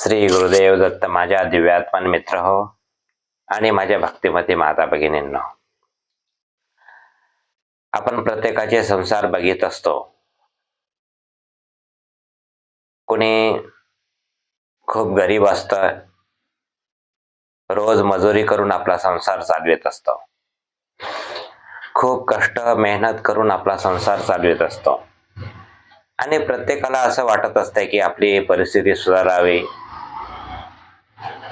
श्री गुरुदेव दत्त माझ्या दिव्यात्मान मित्र हो आणि माझ्या भक्तिमती माता भगिनींनो. आपण प्रत्येकाचे संसार बघित असतो. कोणी खूप गरीब असत. रोज मजुरी करून आपला संसार चालवित असतो. खूप कष्ट मेहनत करून आपला संसार चालवित असतो. आणि प्रत्येकाला असं वाटत असतंय की आपली परिस्थिती सुधारावी.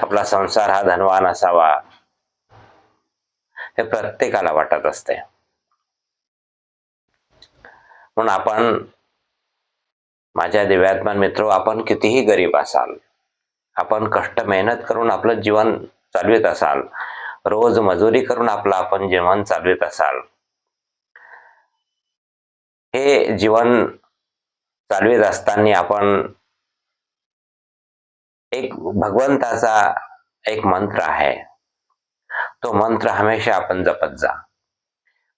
आपला संसार हा धनवान असावा हे प्रत्येकाला वाटत असते. म्हणून आपण माझ्या दिव्यात्मान मित्र आपण कितीही गरीब असाल आपण कष्ट मेहनत करून आपलं जीवन चालवित असाल रोज मजुरी करून आपलं आपण जीवन चालवित असाल हे जीवन चालवित असताना आपण एक भगवंताचा एक मंत्र आहे. तो मंत्र हमेशा आपण जपत जा.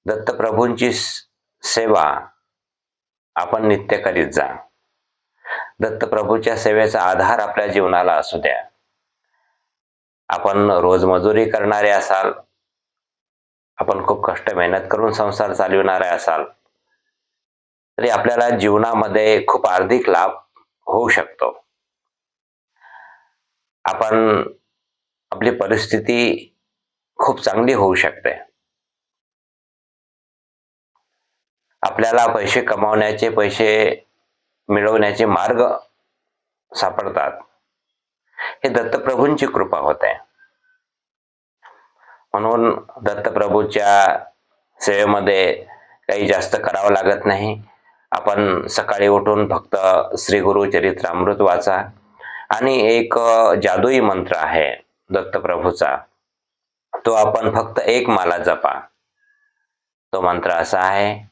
दत्तप्रभूंची सेवा आपण नित्य करीत जा. दत्तप्रभूच्या सेवेचा आधार आपल्या जीवनाला असू द्या. आपण रोज मजुरी करणारे असाल आपण खूप कष्ट मेहनत करून संसार चालविणारे असाल तरी आपल्याला जीवनामध्ये खूप आर्थिक लाभ होऊ शकतो. आपण आपली परिस्थिती खूप चांगली होऊ शकते. आपल्याला पैसे कमावण्याचे पैसे मिळवण्याचे मार्ग सापडतात. हे दत्तप्रभूंची कृपा होते. म्हणून दत्तप्रभूच्या सेवेमध्ये काही जास्त करावं लागत नाही. आपण सकाळी उठून फक्त श्री गुरु चरित्रामृत वाचा. आणि एक जादुई मंत्र आहे दत्तप्रभूचा. तो आपण फक्त एक माला जपा. तो मंत्र असा आहे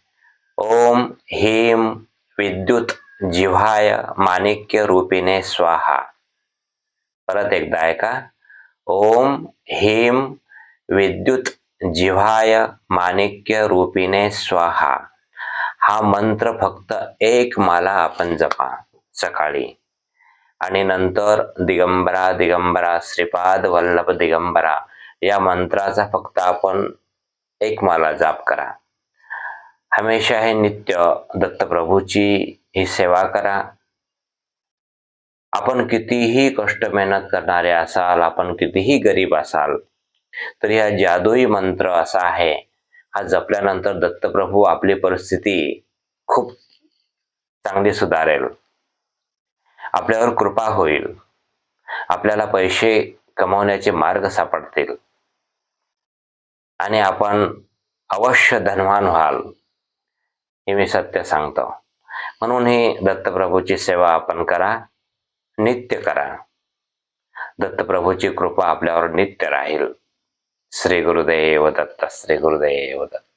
ओम ह्रीम विद्युत जिव्हाय माणिक्य रूपिणे स्वाहा. परत एकदा ऐका ओम ह्रीम विद्युत जिव्हाय माणिक्य रूपिणे स्वाहा. हा मंत्र फक्त एक माला आपण जपा सकाळी. आणि नंतर दिगंबरा दिगंबरा श्रीपाद वल्लभ दिगंबरा या मंत्राचा फक्त आपण एक माला जाप करा. हमेशा हे नित्य दत्तप्रभूची ही सेवा करा. आपण कितीही कष्ट मेहनत करणारे असाल आपण कितीही गरीब असाल तरी हा जादुई मंत्र असा आहे. हा जपल्यानंतर दत्तप्रभू आपली परिस्थिती खूप चांगली सुधारेल. आपल्यावर कृपा होईल. आपल्याला पैसे कमवण्याचे मार्ग सापडतील. आणि आपण अवश्य धनवान व्हाल हे मी सत्य सांगतो. म्हणून ही दत्तप्रभूची सेवा आपण करा नित्य करा. दत्तप्रभूची कृपा आपल्यावर नित्य राहील. श्री गुरुदेव दत्त श्री गुरुदेव दत्त.